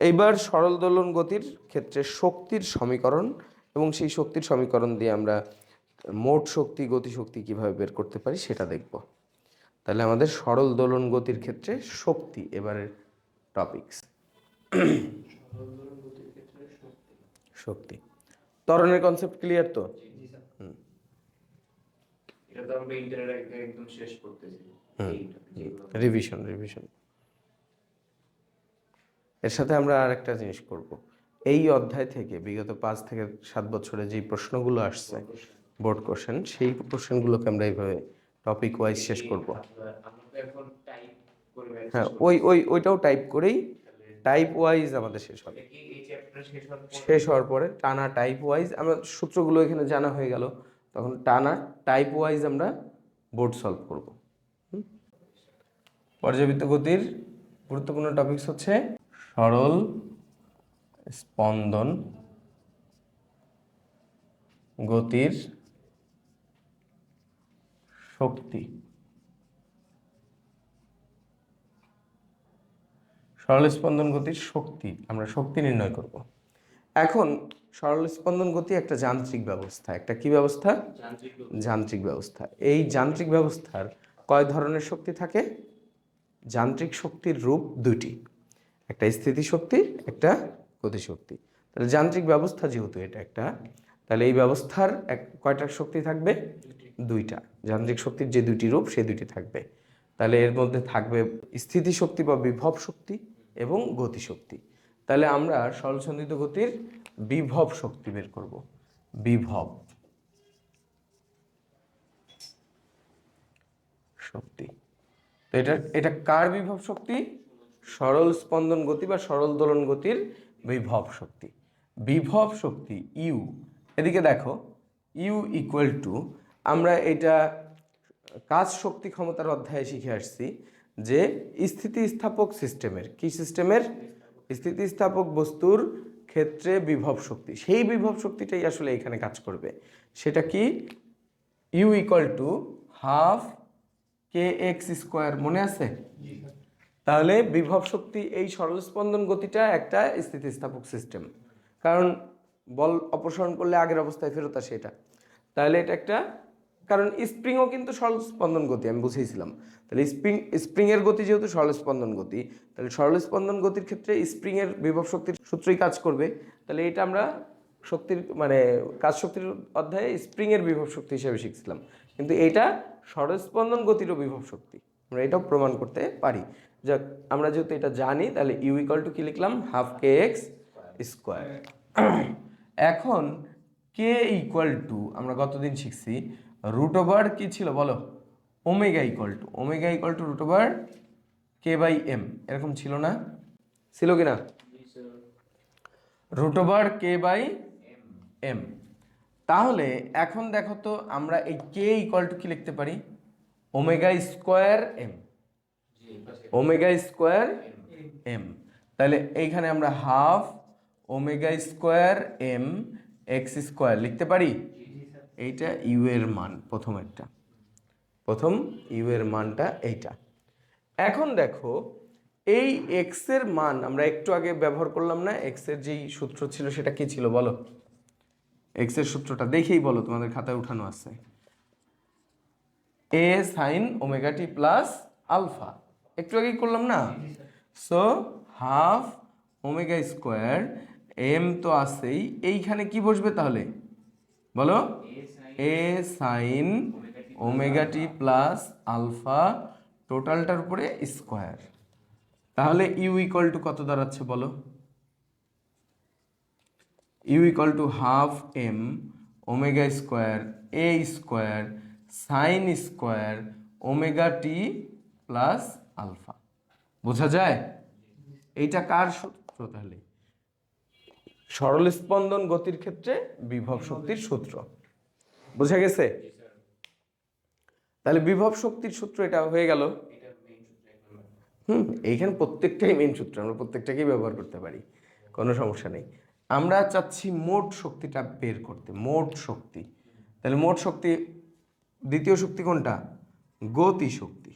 এইবার সরল দোলন গতির ক্ষেত্রে শক্তির সমীকরণ এবং সেই শক্তির সমীকরণ দিয়ে আমরা মোট শক্তি গতি শক্তি কীভাবে বের করতে পারি সেটা দেখব। তাহলে আমাদের সরল দোলন গতির ক্ষেত্রে শক্তি এবারের টপিকস শক্তি। ত্বরণের কনসেপ্ট ক্লিয়ার তো? রিভিশন তো আমরা ইন্টারের একদম শেষ করতেছি এইটা, যেগুলো রিভিশন রিভিশন এর সাথে আমরা আর একটা জিনিস করব। এই অধ্যায় থেকে, বিগত পাঁচ থেকে সাত বছরে যে প্রশ্নগুলো আসছে বোর্ড কোশ্চেন সেই কোশ্চেনগুলোকে আমরা এইভাবে টপিক ওয়াইজ শেষ করব। হ্যাঁ ওই ওই, ওইটাও টাইপ করেই টাইপ ওয়াইজ আমাদের শেষ হবে। শেষ হওয়ার পর টানা টাইপ ওয়াইজ আমরা সূত্রগুলো এখানে জানা হয়ে গেল, তখন টানা টাইপ ওয়াইজ আমরা বোর্ড সলভ করব? পর্যাবৃত্ত গতির গুরুত্বপূর্ণ টপিকস হচ্ছে সরল স্পন্দন গতির শক্তি। সরল স্পন্দন গতির শক্তি আমরা শক্তি নির্ণয় করব। এখন সরল স্পন্দন গতি একটা যান্ত্রিক ব্যবস্থা। একটা কি ব্যবস্থা? যান্ত্রিক ব্যবস্থা। এই যান্ত্রিক ব্যবস্থার কয় ধরনের শক্তি থাকে? যান্ত্রিক শক্তির রূপ দুটি একটা স্থিতিশক্তি, একটা গতিশক্তি। তাহলে যান্ত্রিক ব্যবস্থা যেহেতু এটা একটা, তাহলে এই ব্যবস্থার এক, কয়টা শক্তি থাকবে? দুইটা। যান্ত্রিক শক্তির যে দুইটি রূপ, সেই দুইটি থাকবে। তাহলে এর মধ্যে থাকবে স্থিতিশক্তি বা বিভব শক্তি এবং গতিশক্তি। তাহলে আমরা সরলসন্ধিত গতির বিভব শক্তি বের করব। বিভব শক্তি। তো এটা এটা কার বিভব শক্তি? সরল স্পন্দন গতি বা সরল দোলন গতির বিভব শক্তি। বিভব শক্তি, ইউ। এদিকে দেখো, ইউ ইকুয়াল টু আমরা এটা কাজ শক্তি ক্ষমতার অধ্যায়ে শিখে আসছি যে স্থিতিস্থাপক সিস্টেমের, কি সিস্টেমের? স্থিতিস্থাপক বস্তুর ক্ষেত্রে বিভব শক্তি। সেই বিভব শক্তিটাই আসলে এখানে কাজ করবে। সেটা কি? U equal to half K X square মনে আছে? তাহলে বিভব শক্তি এই সরল স্পন্দন গতিটা একটা স্থিতিস্থাপক সিস্টেম কারণ বল অপসারণ করলে আগের অবস্থায় ফেরত আসে এটা। তাহলে এটা একটা, কারণ স্প্রিংও কিন্তু সরল স্পন্দন গতি, আমি বুঝিয়েছিলাম। তাহলে স্প্রিং স্প্রিংয়ের গতি যেহেতু সরল স্পন্দন গতি, তাহলে সরল স্পন্দন গতির ক্ষেত্রে স্প্রিংয়ের বিভব শক্তির সূত্রই কাজ করবে। তাহলে এটা আমরা শক্তির মানে কাজ শক্তির অধ্যায়ে স্প্রিংয়ের বিভব শক্তি হিসেবে শিখছিলাম। কিন্তু এটা সরস্পন্দন গতিরও বিভব শক্তি। আমরা এটাও প্রমাণ করতে পারি। যাক, আমরা যেহেতু এটা জানি, তাহলে ইউ ইকাল টু কি লিখলাম? হাফ কে এক্স স্কোয়ার এখন কে ইকুয়াল টু আমরা গতদিন শিখছি রুট ওভার কি ছিল বলো? Omega equal to omega equal to root over K by M এরকম ছিল না? ছিল কি না root over K by M তাহলে এখন দেখো তো, আমরা এই কে ইকুয়াল টু কি লিখতে পারি? Omega square M. Omega square M. তাহলে এইখানে আমরা half omega square M X square লিখতে পারি? এইটা ইউ এর মান, প্রথম একটা। প্রথম ইউ এর মানটা এইটা। এখন দেখো, এই এক্সের মান আমরা একটু আগে ব্যবহার করলাম না? এক্সের যেই সূত্র ছিল সেটা কি ছিল বলো? এক্সের সূত্রটা দেখেই বলো, তোমাদের খাতায় উঠানো আছে। A sine omega T plus alpha একটু আগেই করলাম না? So half omega square M তো আছেই। এইখানে কি বসবে তাহলে? বলো? A sine omega T plus alpha টোটালটার উপরে স্কোয়ার তাহলে ইউ ইকুয়াল টু কত দাঁড়াচ্ছে বলো? U equal to half M omega square A square sine square omega T plus alpha বোঝা যায়? এইটা কার সূত্র তাহলে? সরল স্পন্দন গতির ক্ষেত্রে বিভব শক্তির সূত্র। বোঝা গেছে? তাহলে বিভব শক্তির সূত্র এটা হয়ে গেল। হুম, এইখানে প্রত্যেকটাই মেন সূত্র, আমরা প্রত্যেকটাকেই ব্যবহার করতে পারি, কোনো সমস্যা নেই। আমরা চাচ্ছি মোট শক্তিটা বের করতে, মোট শক্তি। তাহলে মোট শক্তি দ্বিতীয় শক্তি কোনটা? গতি শক্তি।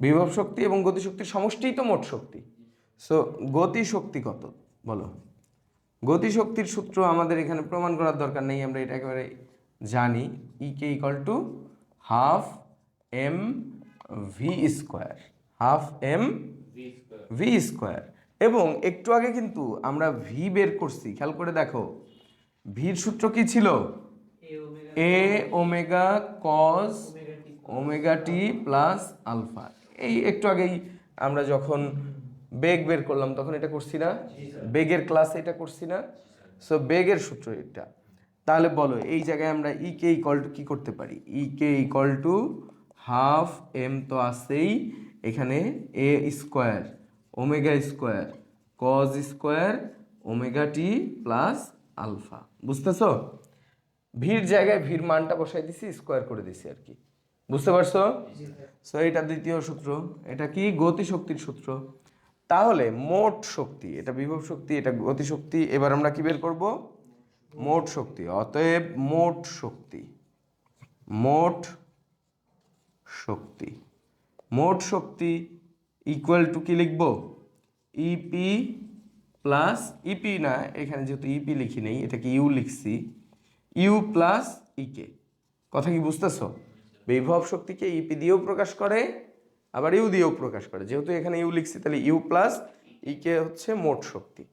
বিভব শক্তি এবং গতিশক্তির সমষ্টিই তো মোট শক্তি। সো গতি শক্তি কত? বলো। গতি শক্তির সূত্র আমাদের এখানে প্রমাণ করার দরকার নেই আমরা এটা একেবারে জানি। E K equal to half M V square half M V square V square এবং একটু আগে কিন্তু আমরা ভি বের করছি খেয়াল করে দেখো। ভির সূত্র কি ছিল? A omega cos omega T plus alpha এই একটু আগেই আমরা যখন বেগ বের করলাম, তখন এটা করছি না? বেগের ক্লাস এটা করছি না? সো বেগের সূত্র এটা। তাহলে বলো, এই জায়গায় আমরা ই কে ইকল টু কী করতে পারি? E K equal to half M তো আছেই এখানে A square omega square cos square omega T plus alpha বুঝতেছো? ভিড় জায়গায় ভিড় মানটা বসাই দিছি স্কোয়ার করে দিছি আর কি। বুঝতে পারছ? সো এটা দ্বিতীয় সূত্র। এটা কি? গতি শক্তির সূত্র। তাহলে মোট শক্তি, এটা বিভব শক্তি, এটা গতি শক্তি এবার আমরা কি বের করব? মোট শক্তি, অতএব মোট শক্তি মোট শক্তি। মোট শক্তি ইকুয়াল টু কি লিখব? ইপি প্লাস ইপি না, এখানে যেহেতু ইপি লিখি নেই, এটাকে ইউ লিখছি। ইউ প্লাস ইকে কথা কি বুঝতেছো? বিভব শক্তিকে ইপি দিয়েও প্রকাশ করে, আবার ইউ দিয়েও প্রকাশ করে। যেহেতু এখানে ইউ লিখছি, তাহলে ইউ প্লাস ইকে হচ্ছে মোট শক্তি।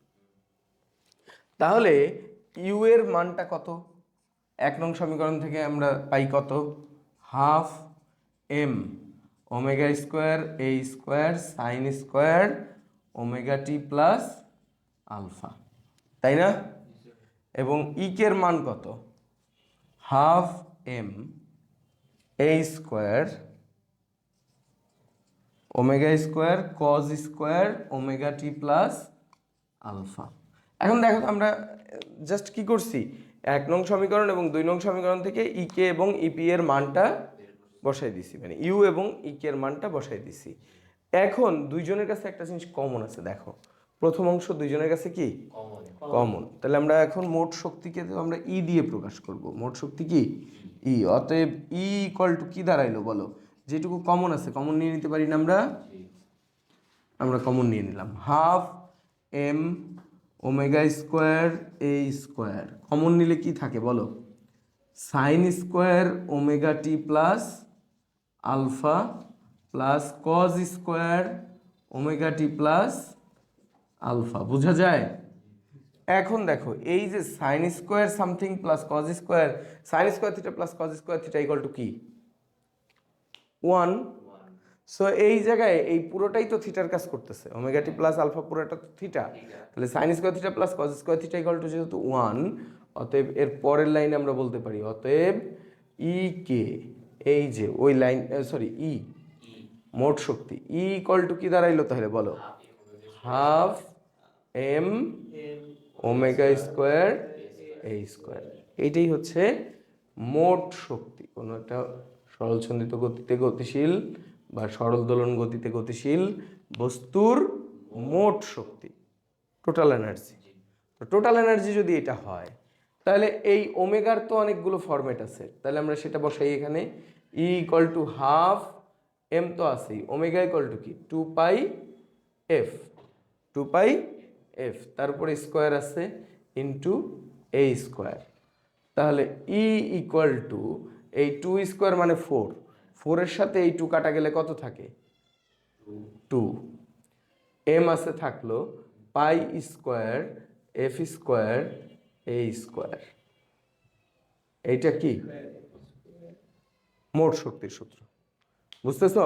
তাহলে ইউ এর মানটা কত? এক নং সমীকরণ থেকে আমরা পাই কত? Half M omega square A square sine square omega T plus alpha. তাই না? এবং ইকের মান কত? Half M A square omega square cos square omega T plus alpha. এখন দেখো আমরা, জাস্ট কি করছি? এক নং সমীকরণ এবং দুই নং সমীকরণ থেকে ইকে এবং ইপি এর মানটা বসাই দিছি মানে ইউ এবং ইকে এর মানটা বসাই দিছি। এখন দুইজনের কাছে একটা জিনিস কমন আছে, দেখো। প্রথম অংশ দুইজনের কাছে কি? কমন তাহলে আমরা এখন মোট শক্তিকে আমরা ই দিয়ে প্রকাশ করব। মোট শক্তি কি? ই অতএব ই ইকুয়াল টু কি দাঁড়াইলো বলো? যেটুকু কমন আছে কমন নিয়ে নিতে পারি না আমরা? আমরা কমন নিয়ে নিলাম। Half M omega square A square common নিলে কি থাকে বলো? Sine square omega T plus alpha plus cos square omega T plus alpha, বোঝা যায়? এখন দেখো, এই যে sine square something plus cos square sine square theta plus cos square theta equal to কি? ওয়ান সো এই জায়গায়, এই পুরোটাই তো থিটার কাজ করতেছে। ওমেগা টি প্লাস আলফা পুরোটা তো থিটা তাহলে sine square theta plus cos square theta equal to যেহেতু ওয়ান অতএব এর পরের লাইনে আমরা বলতে পারি, অতএব ই কে এই যে ওই লাইন সরি ই মোট শক্তি। ই ইকুয়াল টু কি দাঁড়াইলো তাহলে বলো? Half M omega square A square এইটাই হচ্ছে মোট শক্তি। কোনো একটা সরলছন্দিত গতিতে গতিশীল বা সরল দোলন গতিতে গতিশীল বস্তুর মোট শক্তি টোটাল এনার্জি তো টোটাল এনার্জি যদি এটা হয়, তাহলে এই ওমেগার তো অনেকগুলো ফরম্যাট আছে। তাহলে আমরা সেটা বসাই এখানে। E equal to half M তো আছেই। ওমেগা ইকুয়াল টু কি? Two pi F two pi F তারপরে স্কোয়ার আছে ইন্টু এ স্কোয়ার তাহলে ই ইকুয়াল টু এই টু স্কোয়ার মানে ফোর ফোরের সাথে এই টু কাটা গেলে কত থাকে? টু এম আছে থাকল pi square F square A square এইটা কি? মোট শক্তির সূত্র। বুঝতেছ?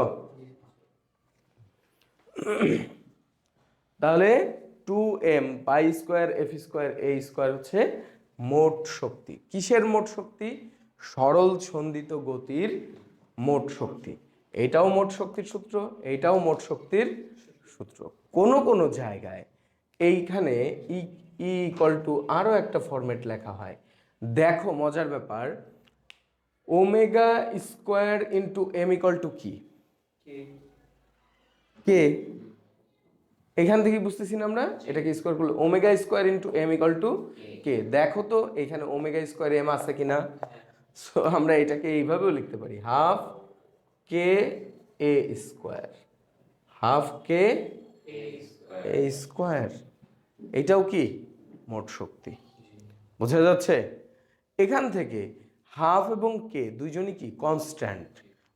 তাহলে two M pi square F square A square হচ্ছে মোট শক্তি। কিসের মোট শক্তি? সরল ছন্দিত গতির মোট শক্তি। এইটাও মোট শক্তির সূত্র এইটাও মোট শক্তির সূত্র। কোনো কোনো জায়গায় এইখানে ই ই ইকল টু আরও একটা ফরম্যাট লেখা হয়। দেখো মজার ব্যাপার omega square into M equal to কি? কে? এখান থেকে বুঝতেছি না আমরা, এটাকে স্কোয়ার করলে omega square into M equal to K দেখো তো, এখানে ওমেগা স্কোয়ার এম আছে কিনা? সো আমরা এটাকে এইভাবেও লিখতে পারি half K A square half K A square এটাও কি? মোট শক্তি। বোঝা যাচ্ছে? এখান থেকে হাফ এবং কে দুইজনই কি? কনস্ট্যান্ট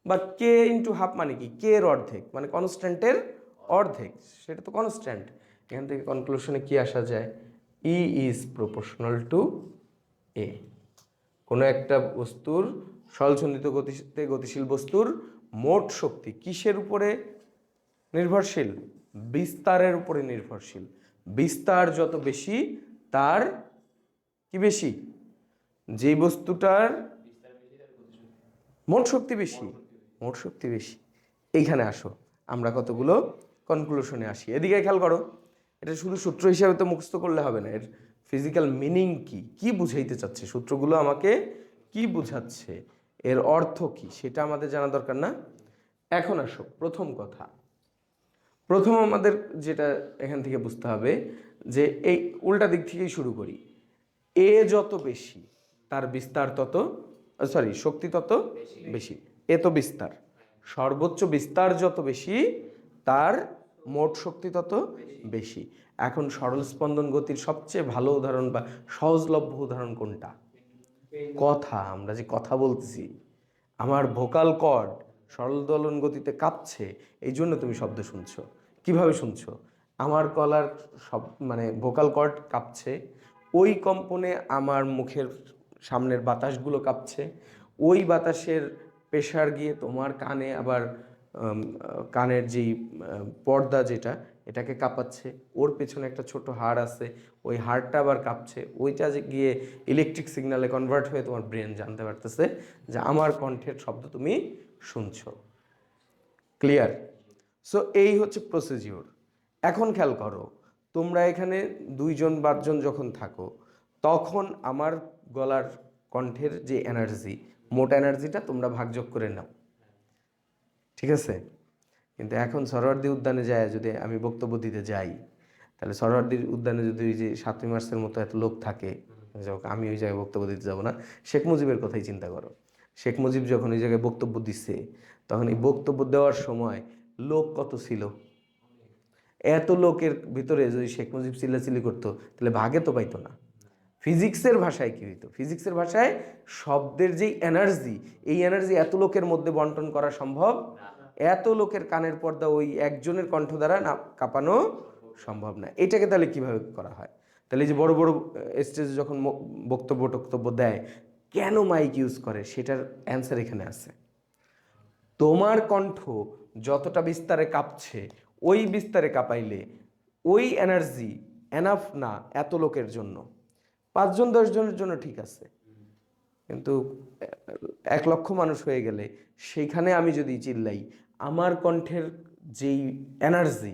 বা কে ইন্টু হাফ মানে কি? কে এর অর্ধেক মানে কনস্ট্যান্টের অর্ধেক, সেটা তো কনস্ট্যান্ট এখান থেকে কনক্লুশনে কি আসা যায়? E is proportional to A কোনো একটা বস্তুর সলসন্দিত গতিতে গতিশীল বস্তুর মোট শক্তি কিসের উপরে নির্ভরশীল? বিস্তারের উপরে নির্ভরশীল। বিস্তার যত বেশি, তার কি বেশি? যে বস্তুটার মোট শক্তি বেশি, মোট শক্তি বেশি। এইখানে আসো, আমরা কতগুলো কনক্লুশনে আসি। এদিকে খেয়াল করো এটা শুধু সূত্র হিসাবে তো মুখস্থ করলে হবে না এর ফিজিক্যাল মিনিং কি? কি বুঝাইতে চাচ্ছে? সূত্রগুলো আমাকে কি বুঝাচ্ছে? এর অর্থ কি? সেটা আমাদের জানা দরকার না। এখন আসো প্রথম কথা। প্রথম আমাদের যেটা এখান থেকে বুঝতে হবে যে এই উল্টা দিক থেকেই শুরু করি। এ যত বেশি তার বিস্তার তত সরি শক্তি তত বেশি। এ তো বিস্তার। সর্বোচ্চ বিস্তার যত বেশি তার মোট শক্তি তত বেশি। এখন সরল স্পন্দন গতির সবচেয়ে ভালো উদাহরণ বা সহজলভ্য উদাহরণ কোনটা? কথা, আমরা যে কথা বলতেছি, আমার ভোকাল কর্ড সরল দলন গতিতে কাঁপছে, এই জন্য তুমি শব্দ শুনছো। কীভাবে শুনছো? আমার কলার সব মানে ভোকাল কর্ড কাঁপছে, ওই কম্পনে আমার মুখের সামনের বাতাসগুলো কাঁপছে, ওই বাতাসের প্রেশার গিয়ে তোমার কানে আবার কানের যেই পর্দা যেটা, এটাকে কাঁপাচ্ছে। ওর পেছনে একটা ছোট হাড় আছে। ওই হাড়টা আবার কাঁপছে। ওইটা যে গিয়ে ইলেকট্রিক সিগনালে কনভার্ট হয়ে তোমার ব্রেন জানতে পারতেছে যে আমার কণ্ঠের শব্দ তুমি শুনছো। ক্লিয়ার সো এই হচ্ছে প্রসিজিওর এখন খেয়াল করো, তোমরা এখানে দুইজন পাঁচজন যখন থাকো, তখন আমার গলার কণ্ঠের যে এনার্জি মোট এনার্জিটা তোমরা ভাগযোগ করে নাও। ঠিক আছে? কিন্তু এখন সরোয়ার্দি উদ্যানে যায় যদি আমি বক্তব্য দিতে যাই, তাহলে সরোয়ার্দি উদ্যানে যদি ওই যে সাতই মার্চের মতো এত লোক থাকে আমি ওই জায়গায় বক্তব্য দিতে যাব না। শেখ মুজিবের কথাই চিন্তা করো। শেখ মুজিব যখন ওই জায়গায় বক্তব্য দিচ্ছে তখন এই বক্তব্য দেওয়ার সময় লোক কত ছিল? এত লোকের ভিতরে যদি শেখ মুজিব চিল্লাচিল্লি করতো, তাহলে ভাগে তো পাইতো না। ফিজিক্সের ভাষায় কী হইতো? ফিজিক্সের ভাষায় শব্দের যেই এনার্জি এই এনার্জি এত লোকের মধ্যে বন্টন করা সম্ভব? এত লোকের কানের পর্দা ওই একজনের কণ্ঠ দ্বারা না কাঁপানো সম্ভব না। এটাকে তাহলে কীভাবে করা হয়? তাহলে যে বড় বড় স্টেজে যখন বক্তব্য টক্তব্য দেয়, কেন মাইক ইউজ করে? সেটার অ্যান্সার এখানে আছে। তোমার কণ্ঠ যতটা বিস্তারে কাঁপছে, ওই বিস্তারে কাঁপাইলে ওই এনার্জি এনাফ না এত লোকের জন্য? পাঁচজন, দশজনের জন্য ঠিক আছে। কিন্তু এক লক্ষ মানুষ হয়ে গেলে সেইখানে আমি যদি চিল্লাই, আমার কণ্ঠের যেই এনার্জি,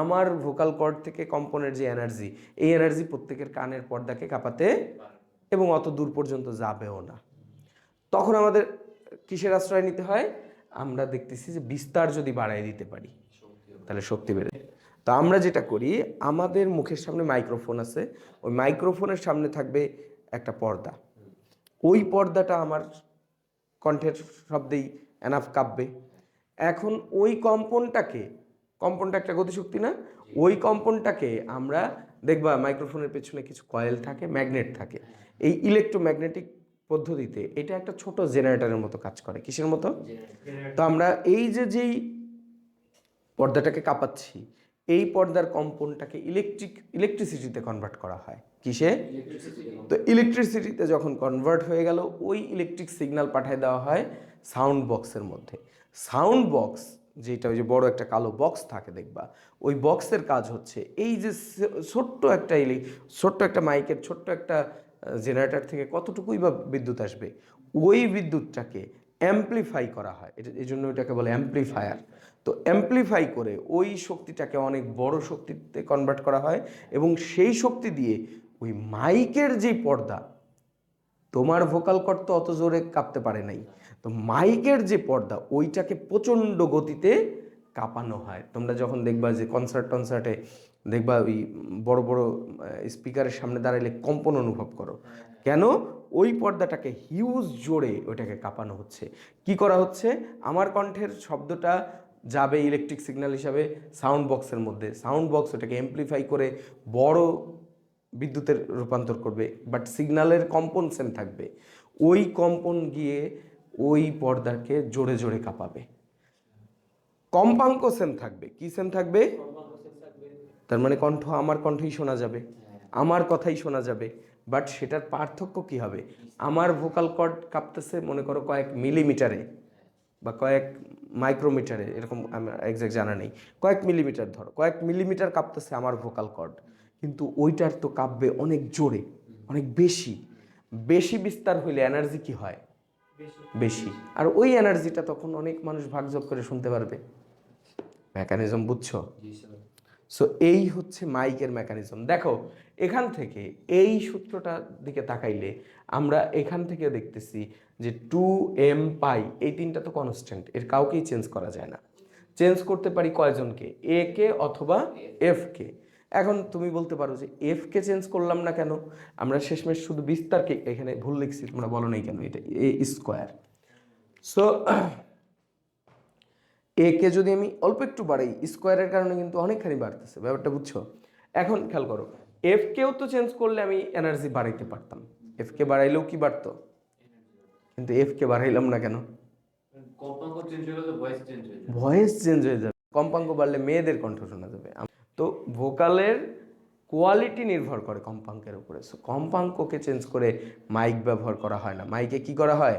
আমার ভোকাল কর্ড থেকে কম্পনের যে এনার্জি, এই এনার্জি প্রত্যেকের কানের পর্দাকে কাঁপাতে এবং অত দূর পর্যন্ত যাবেও না। তখন আমাদের কিসের আশ্রয় নিতে হয়? আমরা দেখতেছি যে বিস্তার যদি বাড়াই দিতে পারি, তাহলে শক্তি বেড়ে। তো আমরা যেটা করি আমাদের মুখের সামনে মাইক্রোফোন আছে ওই মাইক্রোফোনের সামনে থাকবে একটা পর্দা। ওই পর্দাটা আমার কণ্ঠের শব্দেই এনাফ কাঁপবে। এখন ওই কম্পনটাকে কম্পনটা একটা গতিশক্তি না ওই কম্পনটাকে আমরা দেখবা মাইক্রোফোনের পেছনে কিছু কয়েল থাকে ম্যাগনেট থাকে। এই ইলেকট্রোম্যাগনেটিক পদ্ধতিতে এটা একটা ছোট জেনারেটরের মতো কাজ করে। কিসের মতো? তো আমরা এই যে যেই পর্দাটাকে কাঁপাচ্ছি এই পর্দার কম্পনটাকে ইলেকট্রিক ইলেকট্রিসিটিতে কনভার্ট করা হয়। কিসে? তো ইলেকট্রিসিটিতে যখন কনভার্ট হয়ে গেল ওই ইলেকট্রিক সিগন্যাল পাঠিয়ে দেওয়া হয় সাউন্ড বক্সের মধ্যে। সাউন্ড বক্স যেটা ওই যে বড় একটা কালো বক্স থাকে দেখবা? ওই বক্সের কাজ হচ্ছে এই যে ছোট্ট একটা ইলে ছোট্ট একটা মাইকের ছোট্ট একটা জেনারেটর থেকে কতটুকুই বা বিদ্যুৎ আসবে? ওই বিদ্যুৎটাকে অ্যাম্পলিফাই করা হয়। এটা, এই জন্য ওইটাকে বলে অ্যাম্পলিফায়ার তো অ্যাম্পলিফাই করে ওই শক্তিটাকে অনেক বড় শক্তিতে কনভার্ট করা হয় এবং সেই শক্তি দিয়ে ওই মাইকের যে পর্দা, তোমার ভোকাল কর্ড তো অত জোরে কাঁপতে পারে নাই। তো মাইকের যে পর্দা, ওইটাকে প্রচণ্ড গতিতে কাঁপানো হয়। তোমরা যখন দেখবা যে কনসার্ট টনসার্টে দেখবা ওই বড় বড় স্পিকারের সামনে দাঁড়াইলে কম্পন অনুভব করো। কেন? ওই পর্দাটাকে হিউজ জোরে ওইটাকে কাঁপানো হচ্ছে। কি করা হচ্ছে? আমার কণ্ঠের শব্দটা যাবে ইলেকট্রিক সিগন্যাল হিসাবে সাউন্ড বক্সের মধ্যে। সাউন্ড বক্স ওটাকে এমপ্লিফাই করে বড় বিদ্যুতের রূপান্তর করবে বাট সিগন্যালের কম্পন সেম থাকবে। ওই কম্পন গিয়ে ওই পর্দাকে জোরে জোরে কাঁপাবে। কম্পাঙ্ক সেম থাকবে। কি সেম থাকবে? তার মানে কণ্ঠ আমার কণ্ঠই শোনা যাবে। আমার কথাই শোনা যাবে। বাট সেটার পার্থক্য কি হবে? আমার ভোকাল কর্ড কাঁপতেছে, মনে করো কয়েক মিলিমিটারে বা কয়েক মাইক্রোমিটারে এরকম আমার এক্সাক্ট জানা নেই। কয়েক মিলিমিটার ধরো, কয়েক মিলিমিটার কাঁপতেছে আমার ভোকাল কর্ড কিন্তু ওইটার তো কাঁপবে অনেক জোরে, অনেক বেশি। বেশি বিস্তার হইলে এনার্জি কি হয়? বেশি। আর ওই এনার্জিটা তখন অনেক মানুষ ভাগযোগ করে শুনতে পারবে। মেকানিজম বুঝছ? সো এই হচ্ছে মাইকের মেকানিজম দেখো, এখান থেকে এই সূত্রটার দিকে তাকাইলে আমরা এখান থেকে দেখতেছি যে টু এম পাই এই তিনটা তো কনস্ট্যান্ট এর কাউকেই চেঞ্জ করা যায় না। চেঞ্জ করতে পারি কয়জনকে? এ কে অথবা এফ কে? এখন তুমি বলতে পারো যে এফ কে চেঞ্জ করলাম না কেন? আমরা শেষমেশ শুধু বিস্তারকে এখানে ভুল লিখছি, তোমরা বলো নাই কেন? এটা এ স্কোয়ার সো এ কে যদি আমি অল্প একটু বাড়াই স্কোয়ারের কারণে কিন্তু অনেকখানি বাড়তেছে। ব্যাপারটা বুঝছ? এখন খেয়াল করো এফ কেও তো চেঞ্জ করলে আমি এনার্জি বাড়াইতে পারতাম। এফ কে বাড়াইলেও কি বাড়তো? কিন্তু এফ কে বাড়াইলাম না কেন? হয়ে ভয়েস চেঞ্জ হয়ে যাবে। কম্পাঙ্ক বাড়লে মেয়েদের কণ্ঠ শোনা যাবে। তো ভোকালের কোয়ালিটি নির্ভর করে কম্পাঙ্কের উপরে। সো কম্পাঙ্ককে চেঞ্জ করে মাইক ব্যবহার করা হয় না। মাইকে কি করা হয়?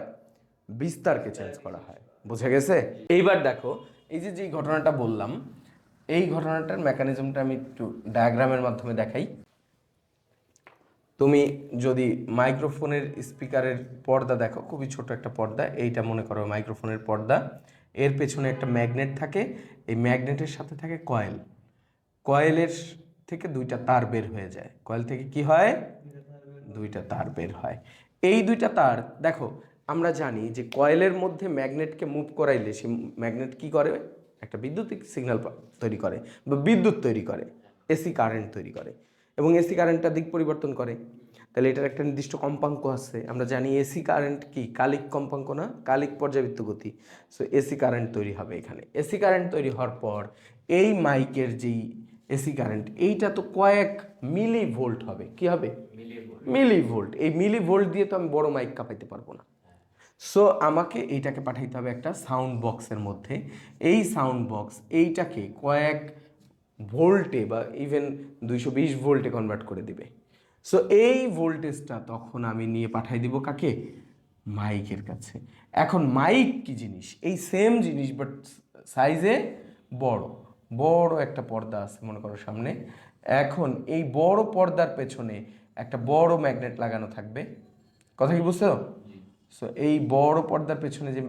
বিস্তারকে চেঞ্জ করা হয়। বুঝে গেছে? এইবার দেখো, এই যে যেই ঘটনাটা বললাম, এই ঘটনাটার মেকানিজমটা আমি একটু ডায়াগ্রামের মাধ্যমে দেখাই। তুমি যদি মাইক্রোফোনের স্পিকারের পর্দা দেখো, খুবই ছোট একটা পর্দা, এইটা মনে করো মাইক্রোফোনের পর্দা। এর পেছনে একটা ম্যাগনেট থাকে, এই ম্যাগনেটের সাথে থাকে কয়েল কয়েলের থেকে দুইটা তার বের হয়ে যায়। কয়েল থেকে কি হয়? দুইটা তার বের হয়। এই দুইটা তার, দেখো আমরা জানি যে কয়েলের মধ্যে ম্যাগনেটকে মুভ করাইলে সে ম্যাগনেট কী করে? একটা বিদ্যুতিক সিগন্যাল তৈরি করে বা বিদ্যুৎ তৈরি করে এসি কারেন্ট তৈরি করে। এবং এসি কারেন্টটা দিক পরিবর্তন করে। তাহলে এটার একটা নির্দিষ্ট কম্পাঙ্ক আছে। আমরা জানি এসি কারেন্ট কি? কালিক কম্পাঙ্ক না? কালিক পর্যাবৃত্ত গতি। সো এসি কারেন্ট তৈরি হবে এখানে। এসি কারেন্ট তৈরি হওয়ার পর এই মাইকের যেই এসি কারেন্ট এইটা তো কয়েক মিলি ভোল্ট হবে। কি হবে? মিলি ভোল্ট এই মিলি ভোল্ট দিয়ে তো আমি বড় মাইক কাঁপাইতে পারব না। সো আমাকে এইটাকে পাঠাইতে হবে একটা সাউন্ড বক্সের মধ্যে। এই সাউন্ড বক্স এইটাকে কয়েক ভোল্টে বা ইভেন দুইশো বিশ ভোল্টে কনভার্ট করে দিবে। সো এই ভোল্টেজটা তখন আমি নিয়ে পাঠাই দিব কাকে? মাইকের কাছে। এখন মাইক কি জিনিস? এই সেম জিনিস বাট সাইজে বড়। বড় একটা পর্দা আছে, মনে করো সামনে। এখন এই বড় পর্দার পেছনে একটা বড় ম্যাগনেট লাগানো থাকবে। কথা কি বুঝছ? সো এই বড় পর্দার পেছনে যে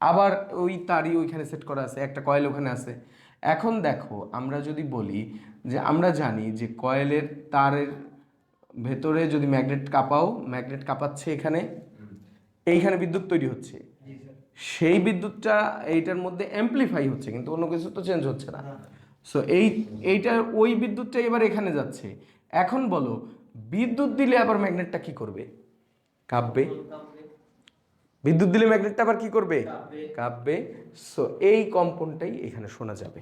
আবার ওই তারই ওইখানে সেট করা আছে, একটা কয়েল ওখানে আছে। এখন দেখো, আমরা যদি বলি যে আমরা জানি যে কয়েলের তারের ভেতরে যদি ম্যাগনেট কাঁপাও ম্যাগনেট কাঁপাচ্ছে এখানে, এইখানে বিদ্যুৎ তৈরি হচ্ছে। সেই বিদ্যুৎটা এইটার মধ্যে অ্যাম্পলিফাই হচ্ছে, কিন্তু অন্য কিছু তো চেঞ্জ হচ্ছে না। সো এই এইটার ওই বিদ্যুৎটা এবার এখানে যাচ্ছে। এখন বলো, বিদ্যুৎ দিলে আবার ম্যাগনেটটা কি করবে? কাঁপবে? বিদ্যুৎ দিলে ম্যাগনেটটা আবার কি করবে? কাঁপবে। সো এই কম্পনটাই এখানে শোনা যাবে।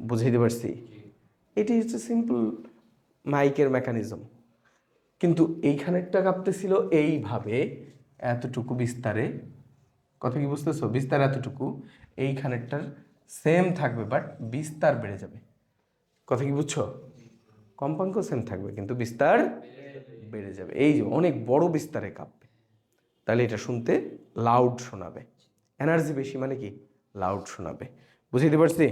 বুঝাইতে পারছি এটি হচ্ছে সিম্পল মাইকের মেকানিজম কিন্তু এইখানেরটা কাঁপতেছিল এইভাবে এতটুকু বিস্তারে। কথা কি বুঝতেছো? বিস্তার এতটুকু এইখানেরটার সেম থাকবে বাট বিস্তার বেড়ে যাবে। কথা কি বুঝছ? কম্পাঙ্ক সেম থাকবে কিন্তু বিস্তার বেড়ে যাবে। এই যে অনেক বড় বিস্তারে কাঁপবে তাহলে এটা শুনতে লাউড শোনাবে। এনার্জি বেশি মানে কি? লাউড শোনাবে। বুঝতে পারছি?